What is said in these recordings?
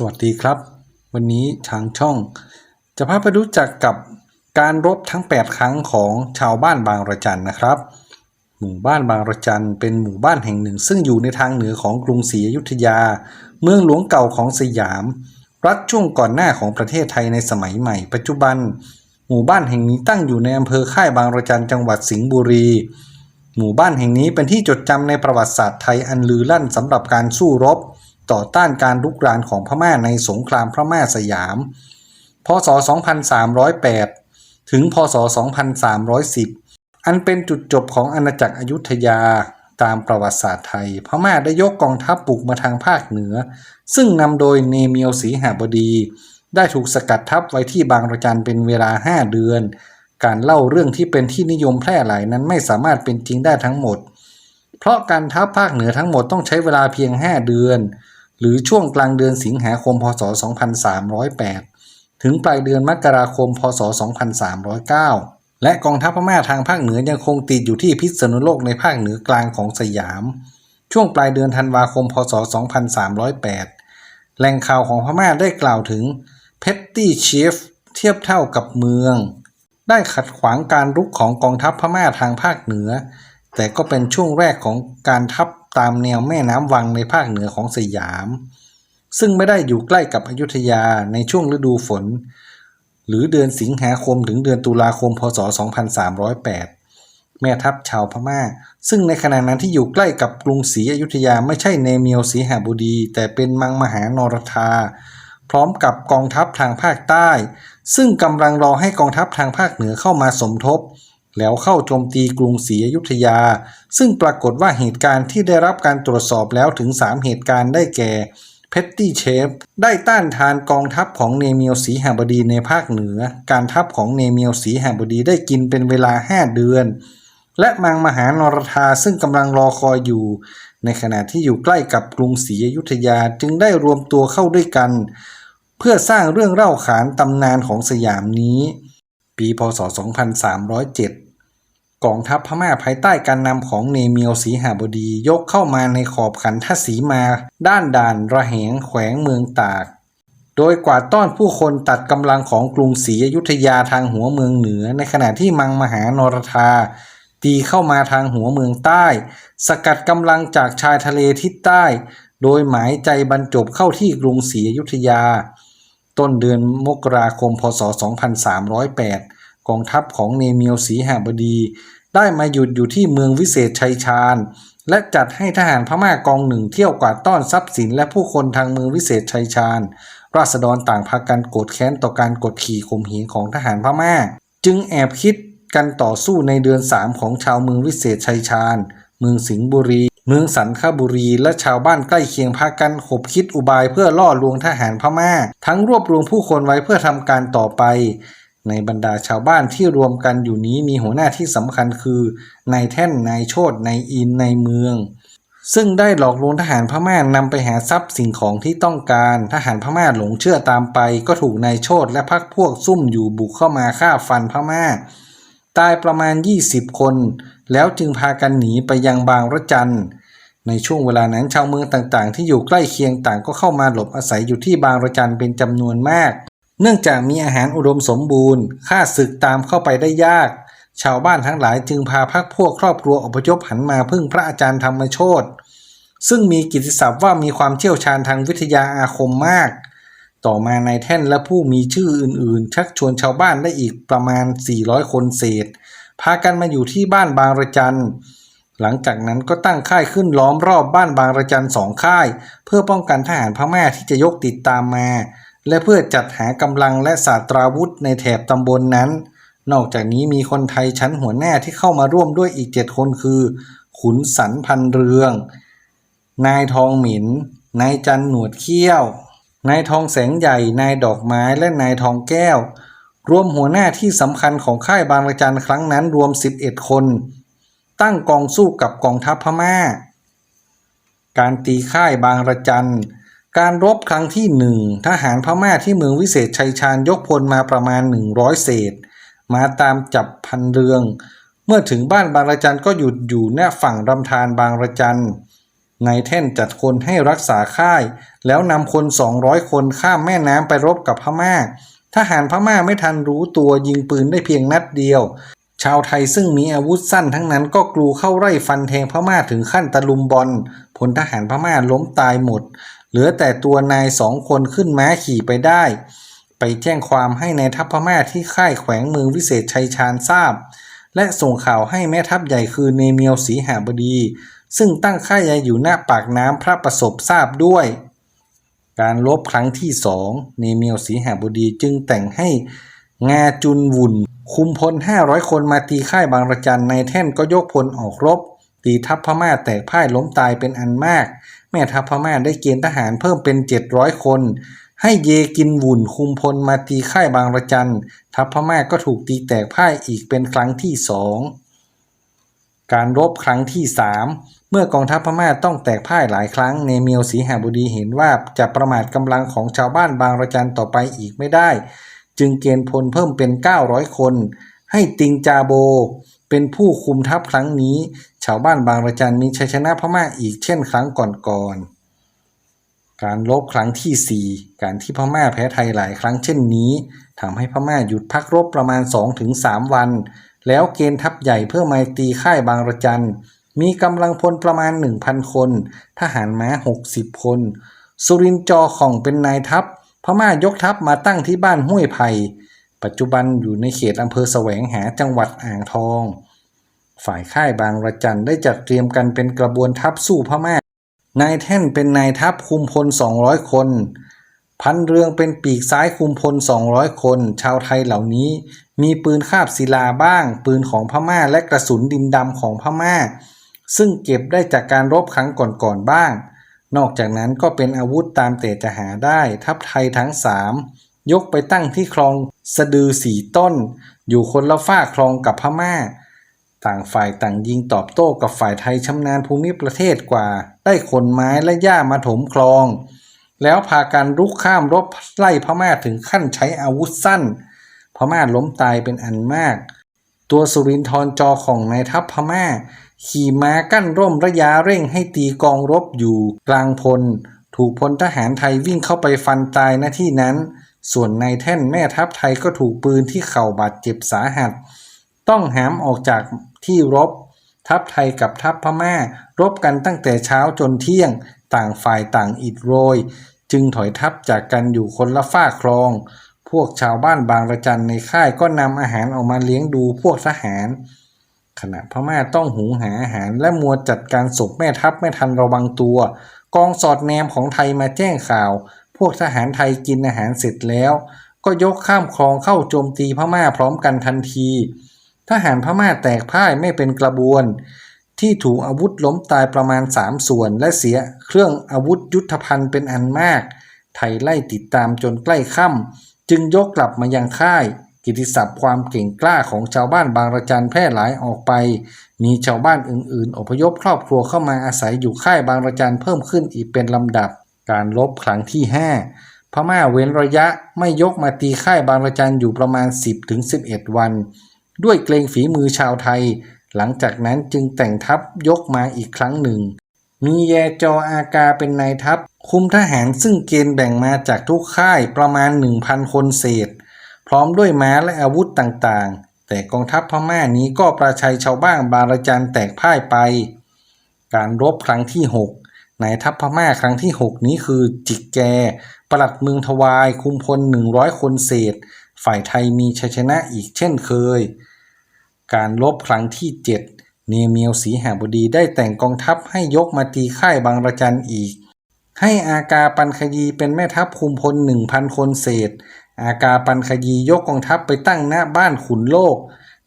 สวัสดีครับ วันนี้ทางช่อง จะพาไปรู้จักกับการรบทั้ง 8 ครั้งของชาวบ้านบางระจันนะครับ หมู่บ้านบางระจันเป็นหมู่บ้านแห่งหนึ่ง ซึ่งอยู่ในทางเหนือของกรุงศรีอยุธยา เมืองหลวงเก่าของสยาม รัฐช่วงก่อนหน้าของประเทศไทยในสมัยใหม่ ปัจจุบัน หมู่บ้านแห่งนี้ตั้งอยู่ในอำเภอค่ายบางระจันจังหวัดสิงห์บุรีหมู่บ้านแห่งนี้เป็นที่จดจำในประวัติศาสตร์ไทยอันลือลั่นสำหรับการสู้รบ ต่อต้านการลุกรานของพม่าในสงครามพม่าสยาม พศ 2308 ถึง พศ 2310 อันเป็นจุดจบของอาณาจักรอยุธยาตามประวัติศาสตร์ไทย พม่าได้ยกกองทัพบุกมาทางภาคเหนือ ซึ่งนำโดยเนเมียวศรีหบดี ได้ถูกสกัดทัพไว้ที่บางระจันเป็นเวลา 5 เดือน การเล่าเรื่องที่เป็นที่นิยมแพร่หลายนั้นไม่สามารถเป็นจริงได้ทั้งหมด เพราะการทัพภาคเหนือทั้งหมดต้องใช้เวลาเพียง 5 เดือน หรือช่วงกลางเดือนสิงหาคมพศ 2308 ถึงปลายเดือนมกราคมพศ 2309 และกองทัพพม่าทางภาคเหนือยังคงติดอยู่ที่พิษณุโลกในภาคเหนือกลางของสยาม ช่วงปลายเดือนธันวาคมพศ 2308 แหล่งข่าวของพม่าได้กล่าวถึงเพตตี้เชฟเทียบเท่ากับเมือง ได้ขัดขวางการรุกของกองทัพพม่าทางภาคเหนือ แต่ก็เป็นช่วงแรกของการทัพ ตามแนวแม่น้ำวังในภาคเหนือของสยาม ซึ่งไม่ได้อยู่ใกล้กับอยุธยาในช่วงฤดูฝน หรือเดือนสิงหาคมถึงเดือนตุลาคม พศ 2308 แม่ทัพชาวพม่า ซึ่งในขณะนั้นที่อยู่ใกล้กับกรุงศรีอยุธยาไม่ใช่เนเมียวศรีหบุดี แต่เป็นมังมหานรธาพร้อมกับกองทัพทางภาคใต้ ซึ่งกำลังรอให้กองทัพทางภาคเหนือเข้ามาสมทบ แล้วเข้าโจมตีกรุงศรีอยุธยา ซึ่งปรากฏว่าเหตุการณ์ที่ได้รับการตรวจสอบแล้วถึง 3 เหตุการณ์ได้แก่เพตตี้เชฟได้ต้านทานกองทัพของเนเมียวศรีหบดีในภาคเหนือ การทัพของเนเมียวศรีหบดีได้กินเป็นเวลา 5 เดือน และมังมหานรธาซึ่งกำลังรอคอยอยู่ ในขณะที่อยู่ใกล้กับกรุงศรีอยุธยาจึงได้รวมตัวเข้าด้วยกัน เพื่อสร้างเรื่องเล่าขานตำนานของสยามนี้ ปีพศ 2307 กองทัพพม่าภายใต้การนำของเนเมียวศรีหบดียกเข้ามาในขอบขันทศีมา ด้านด่านระแหงแขวงเมืองตาก โดยกวาดต้อนผู้คนตัดกำลังของกรุงศรีอยุธยาทางหัวเมืองเหนือ ในขณะที่มังมหานรธาตีเข้ามาทางหัวเมืองใต้ สกัดกำลังจากชายทะเลทิศใต้ โดยหมายใจบรรจบเข้าที่กรุงศรีอยุธยา ต้นเดือนมกราคมพศ 2308 กองทัพของเนเมียวศรีหบดี ได้มาหยุดอยู่ที่เมืองวิเศษชัยชาญ และจัดให้ทหารพม่ากองหนึ่งเที่ยวกวาดต้อนทรัพย์สินและผู้คนทางเมืองวิเศษชัยชาญ ราษฎรต่างพากันโกรธแค้นต่อการกดขี่ข่มเหงของทหารพม่า จึงแอบคิดกันต่อสู้ในเดือนสามของชาวเมืองวิเศษชัยชาญ เมืองสิงห์บุรี เมืองสันคบุรี และชาวบ้านใกล้เคียงพากันขบคิดอุบายเพื่อล่อลวงทหารพม่า ทั้งรวบรวมผู้คนไว้เพื่อทำการต่อไป ในบรรดาชาวบ้านที่รวมกันอยู่นี้มีหัวหน้าที่สำคัญคือนายแท่นนายโชตนายอินนายเมือง ซึ่งได้หลอกลวงทหารพม่านำไปหาทรัพย์สิ่งของที่ต้องการ ทหารพม่าหลงเชื่อตามไป ก็ถูกนายโชตและพักพวกซุ่มอยู่บุกเข้ามาฆ่าฟันพม่า ตายประมาณ 20 คน แล้วจึงพากันหนีไปยังบางระจันในช่วงเวลานั้นชาวเมืองต่างๆ ที่อยู่ใกล้เคียงต่างก็เข้ามาหลบอาศัยอยู่ที่บางระจันเป็นจำนวนมาก เนื่องจากมีอาหารอุดมสมบูรณ์ข้าศึกตามเข้าไปได้ยาก ชาวบ้านทั้งหลายจึงพาพักพวกครอบครัวอพยพหันมาพึ่งพระอาจารย์ธรรมโชตซึ่งมีกิตติศัพท์ว่ามีความเชี่ยวชาญทางวิทยาอาคมมาก ต่อมานายแท่นและผู้มีชื่ออื่นๆ ชักชวนชาวบ้านได้อีกประมาณ 400 คนเศษ พากันมาอยู่ที่บ้านบางระจันหลังจากนั้นก็ตั้งค่ายขึ้นล้อมรอบบ้านบางระจันสองค่าย เพื่อป้องกันทหารพม่าที่จะยกติดตามมา และเพื่อจัดหากำลังและศาสตราวุธในแถบตำบลนนั้น นอกจากนี้มีคนไทยชั้นหัวหน้าที่เข้ามาร่วมด้วยอีกเจ็ดคนคือ ขุนสันพันเรือง นายทองหมิน นายจันหนวดเขี้ยว นายทองแสงใหญ่ นายดอกไม้และนายทองแก้ว รวมหัวหน้าที่สำคัญของค่ายบางระจันครั้งนั้นรวม 11 คน ตั้งกองสู้กับกองทัพพม่า การตีค่ายบางระจัน การรบครั้งที่หนึ่งทหารพม่าที่เมืองวิเศษชัยชาญยกพลมาประมาณ 100 เศษ มาตามจับพันเรือง เมื่อถึงบ้านบางระจันก็หยุดอยู่หน้าฝั่งลำธารบางระจันนายแท่นจัดคนให้รักษาค่าย แล้วนำคน 200 คนข้ามแม่น้ำไปรบกับพม่า ทหารพม่าไม่ทันรู้ตัวยิงปืนได้เพียงนัดเดียว ชาวไทยซึ่งมีอาวุธสั้นทั้งนั้นก็กลูเข้าไร่ฟันแทงพม่าถึงขั้นตะลุมบอลพลทหารพม่าล้มตายหมด เหลือแต่ตัวนายสองคนขึ้นม้าขี่ไปได้ ไปแจ้งความให้ในายทัพพม่าที่ค่ายแขวงเมืองวิเศษชัยชาญทราบ และส่งข่าวให้แม่ทัพใหญ่คือเนเมียวศรีหาบดี ซึ่งตั้งค่ายใหญ่อยู่หน้าปากน้ำพระประสบทราบด้วย การลบครั้งที่สองเนเมียวศรีหาบดีจึงแต่งให้งาจุนวุ่น คุมพล 500 คนมาตีค่ายบางระจันในแท่นก็ยกพลออกรบ ตีทัพพม่าแตกพ่ายล้มตายเป็นอันมาก แม่ทัพพม่าได้เกณฑ์ทหารเพิ่มเป็น 700 คน ให้เยกินวุ่นคุมพลมาตีค่ายบางระจัน ทัพพม่าก็ถูกตีแตกพ่ายอีกเป็นครั้งที่สองการรบครั้งที่ 3 เมื่อกองทัพพม่าต้องแตกพ่ายหลายครั้งเนเมียวศรีหาบดีเห็นว่าจะประมาทกำลังของชาวบ้านบางระจันต่อไปอีกไม่ได้ จึงเกณฑ์พลเพิ่มเป็น 900 คน ให้ติงจาโบ เป็นผู้คุมทัพครั้งนี้ ชาวบ้านบางระจันมีชัยชนะพม่าอีกเช่นครั้งก่อนๆ การรบครั้งที่ 4 การที่พม่าแพ้ไทยหลายครั้งเช่นนี้ทำให้พม่าหยุดพักรบประมาณ 2-3 วัน แล้วเกณฑ์ทัพใหญ่เพื่อมาตีค่ายบางระจันมีกำลังพลประมาณ 1,000 คน ทหารม้า 60 คน สุรินทร์จอของเป็นนายทัพ พม่ายกทัพมาตั้งที่บ้านห้วยไผ่ ปัจจุบันอยู่ในเขตอำเภอแสวงหาจังหวัดอ่างทอง ฝ่ายค่ายบางระจันได้จัดเตรียมกันเป็นกระบวนทัพสู้พม่า นายแท่นเป็นนายทัพคุมพล 200 คน พันเรืองเป็นปีกซ้ายคุมพล 200 คน ชาวไทยเหล่านี้มีปืนคาบศิลาบ้าง ปืนของพม่าและกระสุนดินดำของพม่า ซึ่งเก็บได้จากการรบครั้งก่อนๆบ้าง นอกจากนั้นก็เป็นอาวุธตามแต่จะหาได้ทัพไทยทั้งสาม ยกไปตั้งที่คลองสะดือสีต้น อยู่คนละฝ้าคลองกับพม่า ต่างฝ่ายต่างยิงตอบโต้กับฝ่ายไทยชำนาญภูมิประเทศกว่า ได้ขนไม้และหญ้ามาถมคลอง แล้วพากันรุกข้ามรบไล่พม่าถึงขั้นใช้อาวุธสั้น พม่าล้มตายเป็นอันมาก ตัวสุรินทร์จอของนายทัพพม่า ขี่ม้ากั้นร่มระยะเร่งให้ตีกองรบอยู่กลางพลถูกพลทหารไทยวิ่งเข้าไปฟันตายณที่นั้น ส่วนนายแท่นแม่ทัพไทยก็ถูกปืนที่เข่าบาดเจ็บสาหัส ต้องหามออกจากที่รบ ทัพไทยกับทัพพม่า รบกันตั้งแต่เช้าจนเที่ยง ต่างฝ่ายต่างอิดโรย จึงถอยทัพจากกันอยู่คนละฝ้าคลอง พวกชาวบ้านบางระจันในค่ายก็นำอาหารออกมาเลี้ยงดูพวกทหาร ขณะพม่าต้องหุงหาอาหารและมัวจัดการศพแม่ทัพไม่ทันระวังตัว กองสอดแนมของไทยมาแจ้งข่าว พวกทหารไทยกินอาหารเสร็จแล้ว ก็ยกข้ามคลองเข้าโจมตีพม่าพร้อมกันทันที ทหารพม่าแตกพ่ายไม่เป็นกระบวน ที่ถูกอาวุธล้มตายประมาณ 3 ส่วน และเสียเครื่องอาวุธยุทธภัณฑ์เป็นอันมาก ไทยไล่ติดตามจนใกล้ค่ำจึงยกกลับมายังค่าย กิติศัพท์ความเก่งกล้าของชาวบ้านบางระจันแพร่หลายออกไป มีชาวบ้านอื่นๆ อพยพครอบครัวเข้ามาอาศัยอยู่ค่ายบางระจันเพิ่มขึ้นอีกเป็นลำดับ การลบครั้งที่ 5 พม่าเว้นระยะไม่ยกมาตีค่ายบางระจันอยู่ประมาณ 10-11 วัน ด้วยเกรงฝีมือชาวไทย หลังจากนั้นจึงแต่งทัพยกมาอีกครั้งหนึ่ง มีแยจออากาเป็นนายทัพ คุมทหารซึ่งเกณฑ์แบ่งมาจากทุกค่ายประมาณ 1,000 คนเศษ พร้อมด้วยม้าและอาวุธต่างๆแต่กองทัพพม่านี้ก็ประชัยชาวบ้านบางระจันแตกพ่ายไป การรบครั้งที่6 นายทัพพม่าครั้งที่ 6 นี้คือจิกแก ปลัดเมืองทวาย คุมพล 100 คนเศษ ฝ่ายไทยมีชัยชนะอีกเช่นเคย การรบครั้งที่ 7 เนเมียวศรีหาบดีได้แต่งกองทัพให้ยกมาตีค่ายบางระจันอีก ให้อากาปันขยีเป็นแม่ทัพคุมพล 1,000 คนเศษ อากาปันขยียกกองทัพไปตั้งหน้าบ้านขุนโลก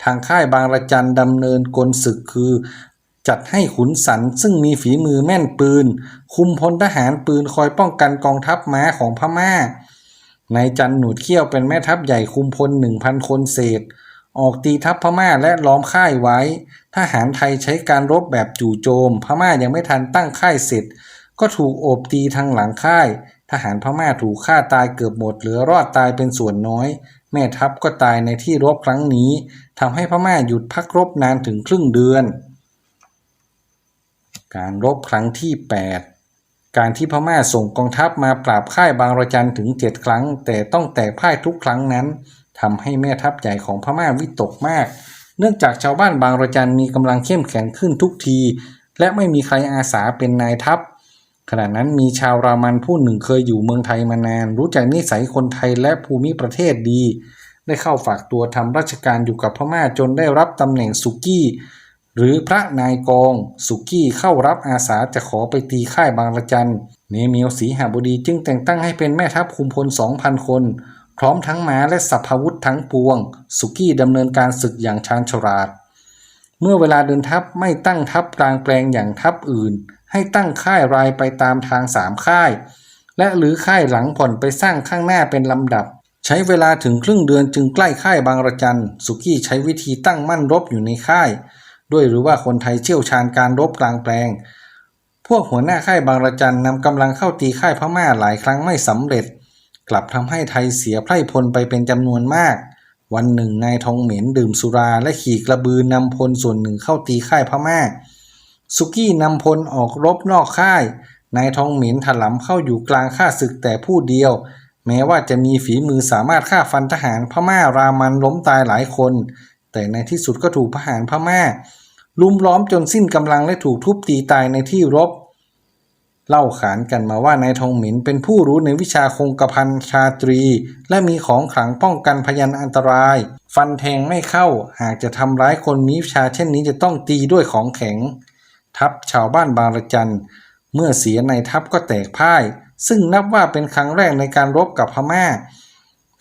ทางค่ายบางระจันดำเนินกลศึกคือ จัดให้ขุนสันซึ่งมีฝีมือแม่นปืน คุมพลทหารปืนคอยป้องกันกองทัพม้าของพม่านายจันหนูดเขี้ยวเป็นแม่ทัพใหญ่คุมพล1,000คนเศษ ออกตีทัพพม่าและล้อมค่ายไว้ ทหารไทยใช้การรบแบบจู่โจม พม่ายังไม่ทันตั้งค่ายเสร็จ ก็ถูกโอบตีทางหลังค่าย ทหารพม่าถูกฆ่าตายเกือบหมดเหลือรอดตายเป็นส่วนน้อย แม่ทัพก็ตายในที่รบครั้งนี้ทำให้พม่าหยุดพักรบนานถึงครึ่งเดือน การรบครั้งที่ 8 การที่พม่าส่งกองทัพมาปราบค่ายบางระจันถึง 7 ครั้ง แต่ต้องแตกพ่ายทุกครั้งนั้นทำให้แม่ทัพใหญ่ของพม่าวิตกมาก เนื่องจากชาวบ้านบางระจันมีกำลังเข้มแข็งขึ้นทุกที และไม่มีใครอาสาเป็นนายทัพขณะนั้นมีชาวรามันผู้หนึ่งเคยอยู่เมืองไทยมานาน รู้จักนิสัยคนไทยและภูมิประเทศดี ได้เข้าฝากตัวทำราชการอยู่กับพม่าจนได้รับตำแหน่งสุกี้ หรือพระนายกองสุกี้เข้ารับอาสาจะขอไปตีค่ายบางระจันเนเมียวศรีหบดีจึงแต่งตั้งให้เป็นแม่ทัพคุมพล 2,000 คน พร้อมทั้งม้าและสัพพวุธทั้งปวง สุกี้ดำเนินการศึกอย่างชาญฉลาด เมื่อเวลาเดินทัพไม่ตั้งทัพกลางแปลงอย่างทัพอื่น ให้ตั้งค่ายรายไปตามทางสามค่าย และหรือค่ายหลังผ่อนไปสร้างข้างหน้าเป็นลำดับ ใช้เวลาถึงครึ่งเดือนจึงใกล้ค่ายบางระจันสุกี้ใช้วิธีตั้งมั่นรบอยู่ในค่าย ด้วยหรือว่าคนไทยเชี่ยวชาญการรบกลางแปลง พวกหัวหน้าค่ายบางระจันนำกำลังเข้าตีค่ายพม่าหลายครั้งไม่สำเร็จ กลับทำให้ไทยเสียไพร่พลไปเป็นจำนวนมาก วันหนึ่งนายทองเหม็นดื่มสุราและขี่กระบือนำพลส่วนหนึ่งเข้าตีค่ายพม่า สุกี้นำพลออกรบนอกค่าย นายทองเหม็นถลำเข้าอยู่กลางข้าศึกแต่ผู้เดียว แม้ว่าจะมีฝีมือสามารถฆ่าฟันทหารพม่ารามันล้มตายหลายคนแต่ในที่สุดก็ถูกทหารพม่า ลุมล้อมจนสิ้นกำลังและถูกทุบตีตายในที่รบ เล่าขานกันมาว่านายทองหมินเป็นผู้รู้ในวิชาคงกระพันชาตรี และมีของขลังป้องกันพยันอันตราย ฟันแทงไม่เข้า หากจะทำร้ายคนมีวิชาเช่นนี้จะต้องตีด้วยของแข็ง ทัพชาวบ้านบางระจันเมื่อเสียในทัพก็แตกพ่าย ซึ่งนับว่าเป็นครั้งแรกในการรบกับพม่า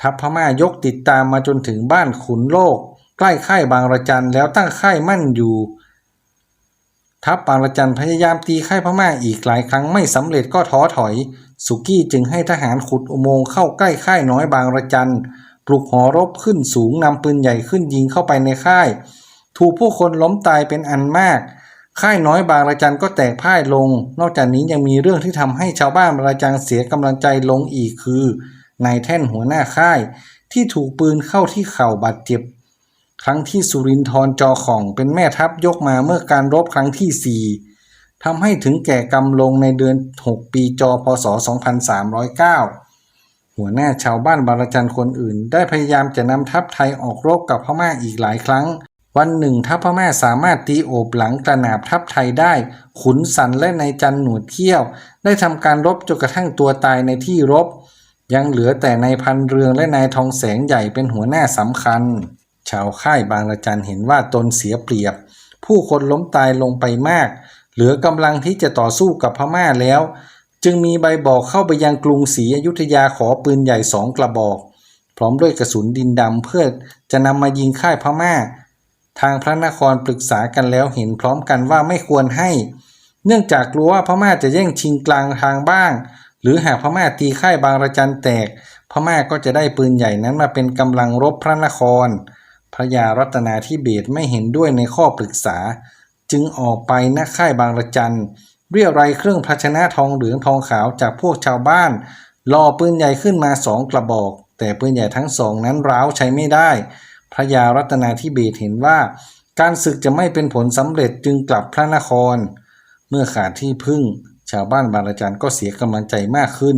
ทัพพม่ายกติดตามมาจนถึงบ้านขุนโลก ใกล้ค่ายบางระจันแล้วตั้งค่ายมั่นอยู่ ทัพบางระจันพยายามตีค่ายพม่าอีกหลายครั้งไม่สำเร็จก็ท้อถอย สุกี้จึงให้ทหารขุดอุโมงค์เข้าใกล้ค่ายน้อยบางระจันปลุกหอรบขึ้นสูงนำปืนใหญ่ขึ้นยิงเข้าไปในค่าย ถูกผู้คนล้มตายเป็นอันมาก ค่ายน้อยบางระจันก็แตกพ่ายลง นอกจากนี้ยังมีเรื่องที่ทำให้ชาวบ้านบางระจันเสียกำลังใจลงอีกคือนายแท่นหัวหน้าค่าย ที่ถูกปืนเข้าที่เข่าบาดเจ็บ ครั้งที่สุรินทร์จอของเป็นแม่ทัพยกมาเมื่อการรบครั้งที่4ทำให้ถึงแก่กรรมลงในเดือน 6 ปีจพศ 2309 หัวหน้าชาวบ้านบารจันคนอื่น ได้พยายามจะนำทัพไทยออกรบกับพม่าอีกหลายครั้ง วันหนึ่งทัพพม่าสามารถตีโอบหลังกระหนาบทัพไทยได้ ขุนสันและนายจันหนวดเขี้ยว ได้ทำการรบจนกระทั่งตัวตายในที่รบ ยังเหลือแต่นายพันเรืองและนายทองแสงใหญ่เป็นหัวหน้าสำคัญ ชาวค่ายบางระจันเห็นว่าตนเสียเปรียบ ผู้คนล้มตายลงไปมาก เหลือกำลังที่จะต่อสู้กับพม่าแล้ว จึงมีใบบอกเข้าไปยังกรุงศรีอยุธยาขอปืนใหญ่สองกระบอก พร้อมด้วยกระสุนดินดำเพื่อจะนำมายิงค่ายพม่า ทางพระนครปรึกษากันแล้วเห็นพร้อมกันว่าไม่ควรให้ เนื่องจากกลัวว่าพม่าจะแย่งชิงกลางทางบ้าง หรือหากพม่าตีค่ายบางระจันแตกพม่าก็จะได้ปืนใหญ่นั้นมาเป็นกำลังรบพระนคร ระยารัตนาธิเบศไม่เห็นด้วยในข้อปรึกษา จึงออกไปณค่ายบางระจันเรียรายเครื่องภาชนะทองเหลืองทองขาวจากพวกชาวบ้านรอปืนใหญ่ขึ้นมาสองกระบอก แต่ปืนใหญ่ทั้งสองนั้นร้าวใช้ไม่ได้ พระยารัตนาธิเบศเห็นว่า การศึกจะไม่เป็นผลสำเร็จจึงกลับพระนคร เมื่อขาดที่พึ่ง ชาวบ้านบางระจันก็เสียกำลังใจมากขึ้น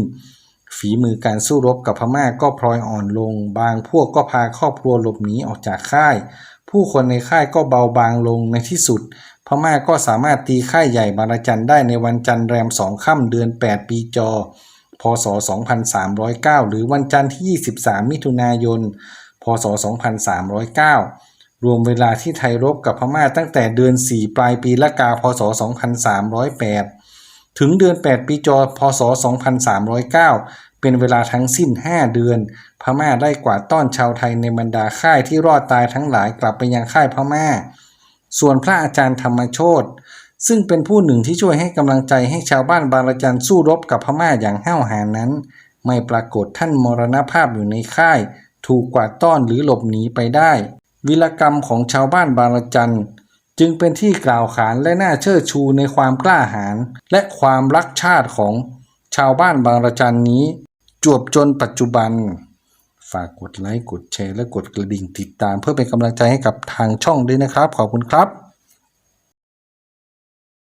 ฝีมือการสู้รบกับพม่าก็พลอยอ่อนลง บางพวกก็พาครอบครัวหลบหนีออกจากค่าย ผู้คนในค่ายก็เบาบางลงในที่สุด พม่าก็สามารถตีค่ายใหญ่บารจันได้ในวันจันทร์แรมสองค่ำเดือน 8 ปีจอ พศ 2309 หรือวันจันทร์ที่ 23 มิถุนายน พศ 2309 รวมเวลาที่ไทยรบกับพม่าตั้งแต่เดือน 4 ปลายปีละกา พศ 2308 ถึงเดือน 8 ปีจอพศ 2309 เป็นเวลาทั้งสิ้น 5 เดือน พม่าได้กวาดต้อนชาวไทยในบรรดาค่ายที่รอดตายทั้งหลายกลับไปยังค่ายพม่า ส่วนพระอาจารย์ธรรมโชตซึ่งเป็นผู้หนึ่งที่ช่วยให้กำลังใจให้ชาวบ้านบางระจันสู้รบกับพม่าอย่างห้าวหาญนั้น ไม่ปรากฏท่านมรณภาพอยู่ในค่าย ถูกกวาดต้อนหรือหลบหนีไปได้ วิรกรรมของชาวบ้านบางระจัน จึงเป็นที่กล่าวขานและน่าเชิดชูในความกล้าหาญและความรักชาติของชาวบ้านบางระจันนี้ จวบจนปัจจุบัน ฝากกดไลค์กดแชร์และกดกระดิ่งติดตามเพื่อเป็นกำลังใจให้กับทางช่องด้วยนะครับ ขอบคุณครับ